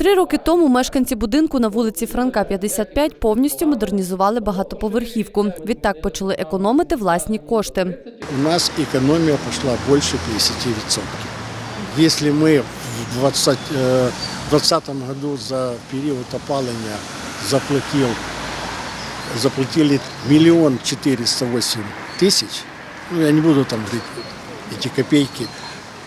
Три роки тому мешканці будинку на вулиці Франка 55 повністю модернізували багатоповерхівку. Відтак почали економити власні кошти. у нас экономия пошла больше 50%. Если мы в 20 э, 2020 году за период опаления заплатил, заплатили миллион четыреста восемь тысяч, ну я не буду там говорить эти копейки,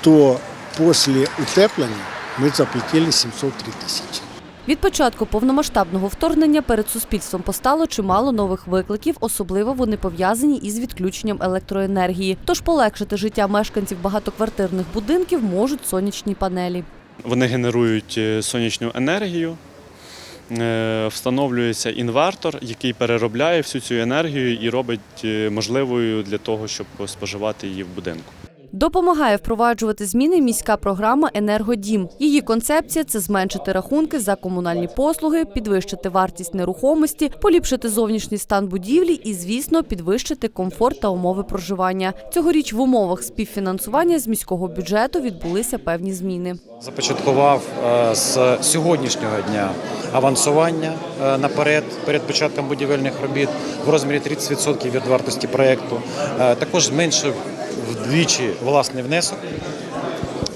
то после утепления мы заплатили 703 тысячи. Від початку повномасштабного вторгнення перед суспільством постало чимало нових викликів, особливо вони пов'язані із відключенням електроенергії. Тож полегшити життя мешканців багатоквартирних будинків можуть сонячні панелі. Вони генерують е, сонячну енергію, е, встановлюється інвертор, який переробляє всю цю енергію і робить е, можливою для того, щоб споживати її в будинку. Допомагає впроваджувати зміни міська програма Енергодім. Її концепція це зменшити рахунки за комунальні послуги, підвищити вартість нерухомості, поліпшити зовнішній стан будівлі і, звісно, підвищити комфорт та умови проживання. Цьогоріч в умовах співфінансування з міського бюджету відбулися певні зміни. Започаткував е, з сьогоднішнього дня авансування е, наперед перед початком будівельних робіт в розмірі 30% від вартості проєкту. Е, Також зменшив вдвічі власний внесок.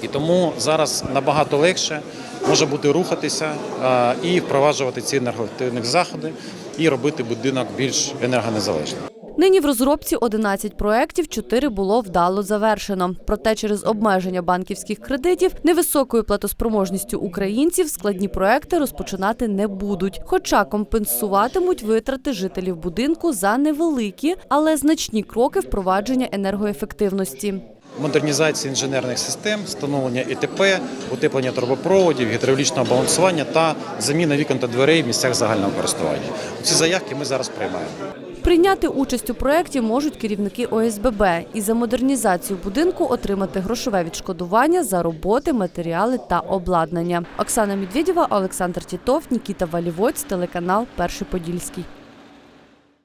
І тому зараз набагато легше може бути рухатися е, і впроваджувати ці енергоактивні заходи і робити будинок більш енергонезалежним. Нині в розробці 11 проєктів, 4 було вдало завершено. Проте через обмеження банківських кредитів, невисокою платоспроможністю українців складні проекти розпочинати не будуть. Хоча компенсуватимуть витрати жителів будинку за невеликі, але значні кроки впровадження енергоефективності. модернізації інженерних систем, встановлення ІТП, утеплення трубопроводів, гідравлічного балансування та заміна вікон та дверей в місцях загального користування. Ці заявки ми зараз приймаємо. Прийняти участь у проєкті можуть керівники ОСББ і за модернізацію будинку отримати грошове відшкодування за роботи, матеріали та обладнання. Оксана Медведєва, Олександр Тітов, Нікіта Валівоць, телеканал Перший Подільський.